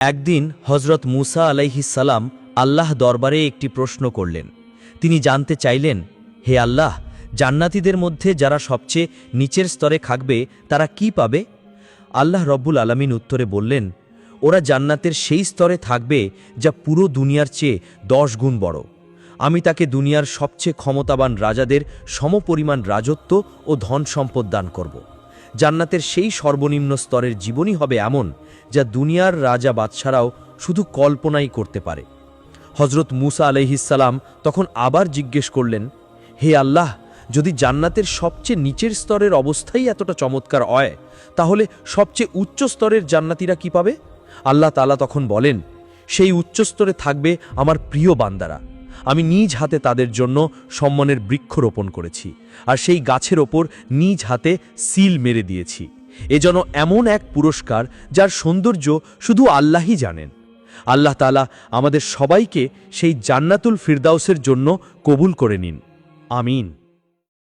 একদিন হজরত মুসা আলাইহিসাল্লাম আল্লাহ দরবারে একটি প্রশ্ন করলেন। তিনি জানতে চাইলেন, হে আল্লাহ, জান্নাতীদের মধ্যে যারা সবচেয়ে নিচের স্তরে থাকবে তারা কি পাবে? আল্লাহ রব্বুল আলামিন উত্তরে বললেন, ওরা জান্নাতের সেই স্তরে থাকবে যা পুরো দুনিয়ার চেয়ে দশ গুণ বড়। আমি তাকে দুনিয়ার সবচেয়ে ক্ষমতাবান রাজাদের সমপরিমাণ রাজত্ব ও ধন সম্পদ দান করব। জান্নাতের সেই সর্বনিম্ন স্তরের জীবনই হবে এমন যা দুনিয়ার রাজা বাদশারাও শুধু কল্পনাই করতে পারে। হজরত মুসা আলহিসাল্লাম তখন আবার জিজ্ঞেস করলেন, হে আল্লাহ, যদি জান্নাতের সবচেয়ে নিচের স্তরের অবস্থাই এতটা চমৎকার হয়, তাহলে সবচেয়ে উচ্চ স্তরের জান্নাতিরা কি পাবে? আল্লাহ তালা তখন বলেন, সেই উচ্চ স্তরে থাকবে আমার প্রিয় বান্দারা। আমি নিজ হাতে তাদের জন্য সম্মানের বৃক্ষ রোপণ করেছি, আর সেই গাছের ওপর নিজ হাতে সিল মেরে দিয়েছি। এ যেন এমন এক পুরস্কার যার সৌন্দর্য শুধু আল্লাহই জানেন। আল্লাহ তালা আমাদের সবাইকে সেই জান্নাতুল ফিরদাউসের জন্য কবুল করে নিন। আমিন।